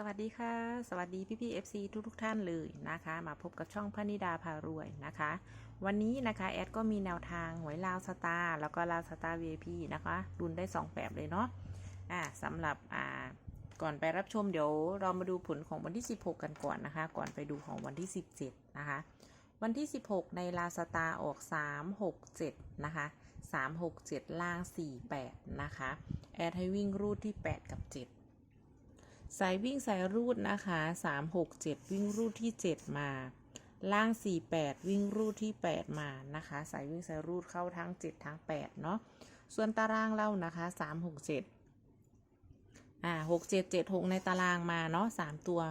สวัสดีค่ะ สวัสดีพี่พี่ๆ FC ทุกทุกท่านเลยนะคะ มาพบกับช่องพนิดาพารวยนะคะ วันนี้นะคะแอดก็มีแนวทางหวยลาวสตาร์แล้วก็ลาวสตาร์ VIP นะคะรุนได้ 2 แบบเลยเนาะอ่าสำหรับอ่าก่อนไปรับชมเดี๋ยวเรามาดูผลของวันที่ 16 กันก่อนนะคะ ก่อนไปดูของวันที่ 17 นะคะ วันที่ 16 ในลาวสตาร์ออก 367 นะคะ 367 ล่าง 48 นะคะ แอดให้วิ่งรูดที่ 8 กับ 7 สายวิ่งสายรูดนะคะ3 6 7วิ่งรูดที่7มาล่าง4 8วิ่งรูดที่8มานะคะสายวิ่งสายรูดเข้าทั้ง7ทั้ง8เนาะส่วนตารางเรานะคะ3 6 7อ่า6 7 7 6ในตารางมาเนาะ3ตัว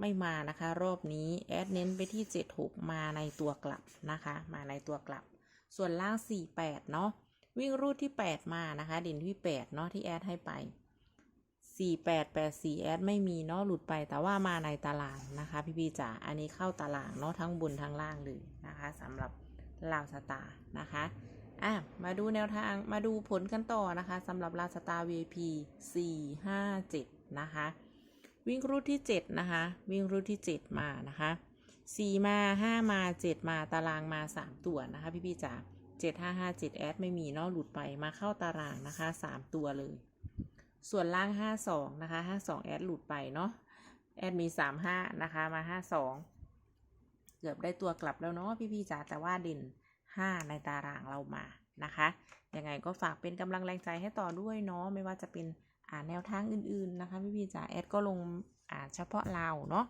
ไม่มานะคะ รอบนี้แอดเน้นไปที่7 6มาในตัวกลับนะคะ มาในตัวกลับ ส่วนล่าง4 8เนาะวิ่งรูดที่8มานะคะ เด่นที่8เนาะที่แอดให้ไป สี่แปดแปดสี่แอดไม่มีเนาะหลุดไปแต่ว่ามาในตารางนะคะ พี่พี่จ๋าอันนี้เข้าตารางเนาะทั้งบนทั้งล่างเลยนะคะสำหรับลาวสตาร์นะคะอะมาดูแนวทางมาดูผลกันต่อนะคะสำหรับลาวสตาร์ VIP สี่ห้าเจ็ดนะคะวิ่งรูดที่เจ็ดนะคะ วิ่งรูดที่เจ็ดมานะคะสี่มาห้ามาเจ็ดมาตารางมาสามตัวนะคะ พี่พี่จ๋าเจ็ดห้าห้าเจ็ดแอดไม่มีเนาะหลุดไปมาเข้าตารางนะคะสามตัวเลย ส่วนล่าง 52 นะคะ 52 แอดหลุดไปเนาะ แอดมี 35 นะคะ มา 52 เกือบได้ตัวกลับแล้วเนาะพี่ๆจ๋าแต่ว่าเด่น 5 ในตารางเรามานะคะ ยังไงก็ฝากเป็นกำลังแรงใจให้ต่อด้วยเนาะ ไม่ว่าจะเป็นอ่าแนวทางอื่นๆนะคะพี่ๆจ๋าแอดก็ลงอ่าเฉพาะลาวเนาะ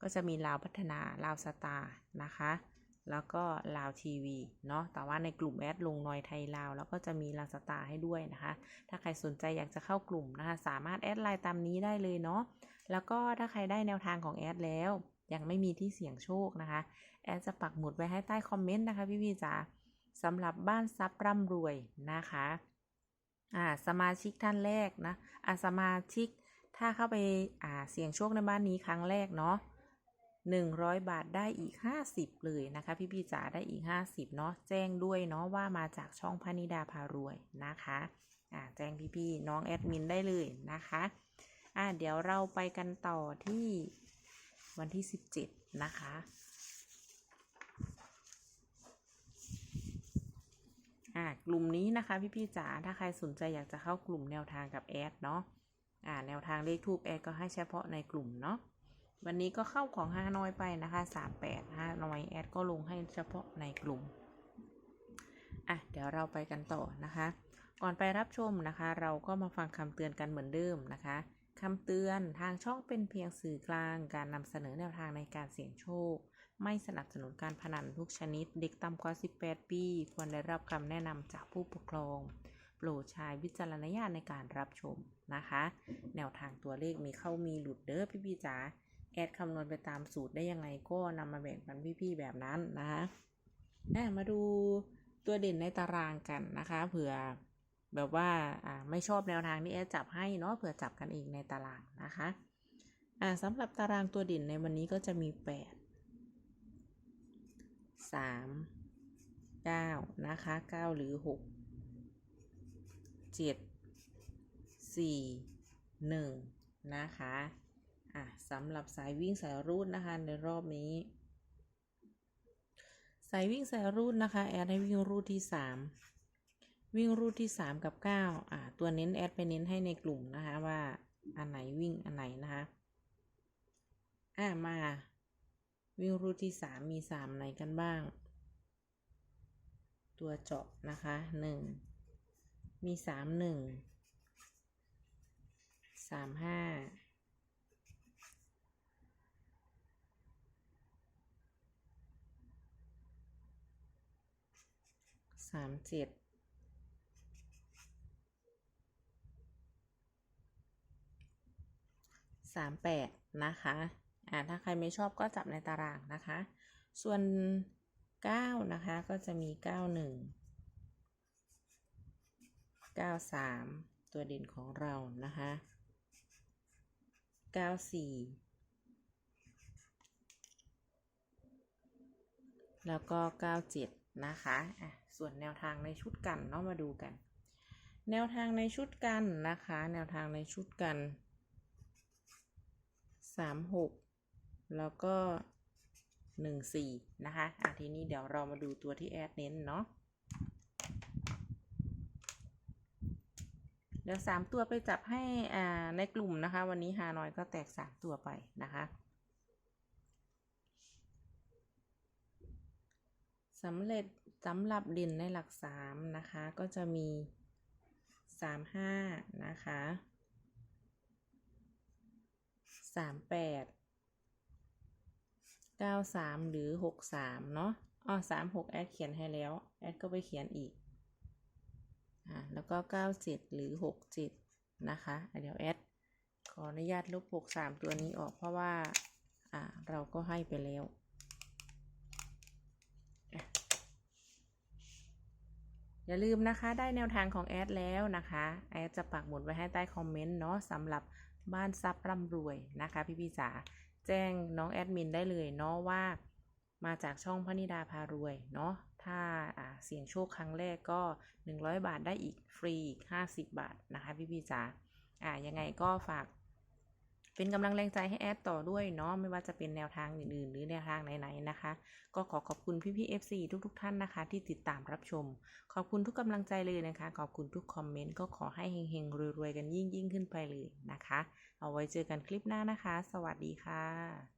ก็จะมีลาวพัฒนาลาวสตาร์นะคะ แล้วก็ลาวทีวีเนาะ แต่ว่าในกลุ่มแอดลงนอยไทยลาว แล้วก็จะมีลาสตาให้ด้วยนะคะ ถ้าใครสนใจอยากจะเข้ากลุ่มนะคะ สามารถแอดไลน์ตามนี้ได้เลยเนาะ แล้วก็ถ้าใครได้แนวทางของแอดแล้ว ยังไม่มีที่เสี่ยงโชคนะคะ แอดจะปักหมุดไว้ให้ใต้คอมเมนต์นะคะพี่พี่จ๋าสำหรับบ้านซับร่ำรวยนะคะอ่าสมาชิกท่านแรกนะอ่าสมาชิกถ้าเข้าไปอ่าเสี่ยงโชคในบ้านนี้ครั้งแรกเนาะ หนึ่งร้อยบาทได้อีกห้าสิบเลยนะคะ พี่พี่จ๋าได้อีกห้าสิบเนาะแจ้งด้วยเนาะว่ามาจากช่องพนิดาพารวยนะคะอ่าแจ้งพี่พี่น้องแอดมินได้เลยนะคะอ่าเดี๋ยวเราไปกันต่อที่วันที่สิบเจ็ดนะคะอ่ากลุ่มนี้นะคะพี่พี่จ๋าถ้าใครสนใจอยากจะเข้ากลุ่มแนวทางกับแอดเนาะอ่าแนวทางเลขทูปแอดก็ให้เฉพาะในกลุ่มเนาะ วันนี้ก็เข้าของฮานอยไปนะคะสามแปดฮานอยแอดก็ลงให้เฉพาะในกลุ่ม อะ เดี๋ยวเราไปกันต่อนะคะ ก่อนไปรับชมนะคะ เราก็มาฟังคำเตือนกันเหมือนเดิมนะคะคำเตือนทางช่องเป็นเพียงสื่อกลาง การนำเสนอแนวทางในการเสี่ยงโชค ไม่สนับสนุนการพนันทุกชนิด เด็กต่ำกว่า 18 ปี ควรได้รับคำแนะนำจากผู้ปกครอง โปรดใช้วิจารณญาณในการรับชมนะคะ แนวทางตัวเลขมีเข้ามีหลุดเด้อพี่พี่จ๋า แอดคำนวณไปตามสูตรได้ยังไงก็นำมาแบ่งปันพี่ๆแบบนั้นนะคะอ่มาดูตัวเด่นในตารางกันนะคะ เผื่อแบบว่าไม่ชอบแนวทางที่แอดจับให้เนาะเผื่อจับกันเองในตารางนะคะสำหรับตารางตัวเด่นในวันนี้ก็จะมี8สามเก้านะคะเก้าหรือหกเจ็ดสี่หนึ่งนะคะ อะสำหรับสายวิ่งสายรูดนะคะในรอบนี้ สายวิ่งสายรูดนะคะแอดให้วิ่งรูดที่สามวิ่งรูดที่สามกับ9อ่าตัวเน้นแอดไปเน้นให้ในกลุ่มนะคะว่าอันไหนวิ่งอันไหนนะคะอะมาวิ่งรูทที่สามมีสามไหนกันบ้าง ตัวเจาะนะคะหนึ่งมีสามหนึ่งสามห้า สามเจ็ดสามแปดนะคะ อ่า ถ้าใครไม่ชอบก็จับในตารางนะคะ ส่วน9นะคะ ก็จะมี91 93ตัวเด่นของเรานะคะ94แล้วก็97 นะคะะส่วนแนวทางในชุดกันเนาะมาดูกัน แนวทางในชุดกันนะคะ แนวทางในชุดกันสามหกแล้วก็หนึ่งสี่นะคะอะทีนี้เดี๋ยวเรามาดูตัวที่แอดเน้นเนาะเดี๋ยวสามตัวไปจับให้อ่าในกลุ่มนะคะ วันนี้ฮานอยก็แตกสามตัวไปนะคะ สำเร็จสำหรับเด่นในหลักสามนะคะ ก็จะมีสามห้านะคะสามแปดเก้าสามหรือหกสามเนาะอ๋อสามหกแอดเขียนให้แล้ว แอดก็ไปเขียนอีกอ่าแล้วก็เก้าเจ็ดหรือหกเจ็ดนะคะอะเดี๋ยวแอดขออนุญาตลบหกสามตัวนี้ออกเพราะว่าอ่าเราก็ให้ไปแล้วอะ อย่าลืมนะคะได้แนวทางของแอดแล้วนะคะแอดจะปักหมุดไว้ให้ใต้คอมเมนต์เนาะสำหรับบ้านซับร่ำรวยนะคะพี่พี่จ๋าแจ้งน้องแอดมินได้เลยเนาะว่า มาจากช่องพนิดาพารวยเนาะถ้าเสี่ยงโชคครั้งแรกก็ 100 บาทได้อีกฟรีอีก 50 บาทนะคะพี่พี่จ๋าอ่ายังไงก็ฝาก เป็นกำลังแรงใจให้แอดต่อด้วยเนาะไม่ว่าจะเป็นแนวทางอื่นๆ หรือแนวทางไหนๆนะคะ ก็ขอขอบคุณพี่ๆ FC ทุกๆ ท่านนะคะ ที่ติดตามรับชม ขอบคุณทุกกำลังใจเลยนะคะ ขอบคุณทุกคอมเมนต์ก็ขอให้เฮงๆรวยๆกันยิ่งๆ ขึ้นไปเลยนะคะ เอาไว้เจอกันคลิปหน้านะคะ สวัสดีค่ะ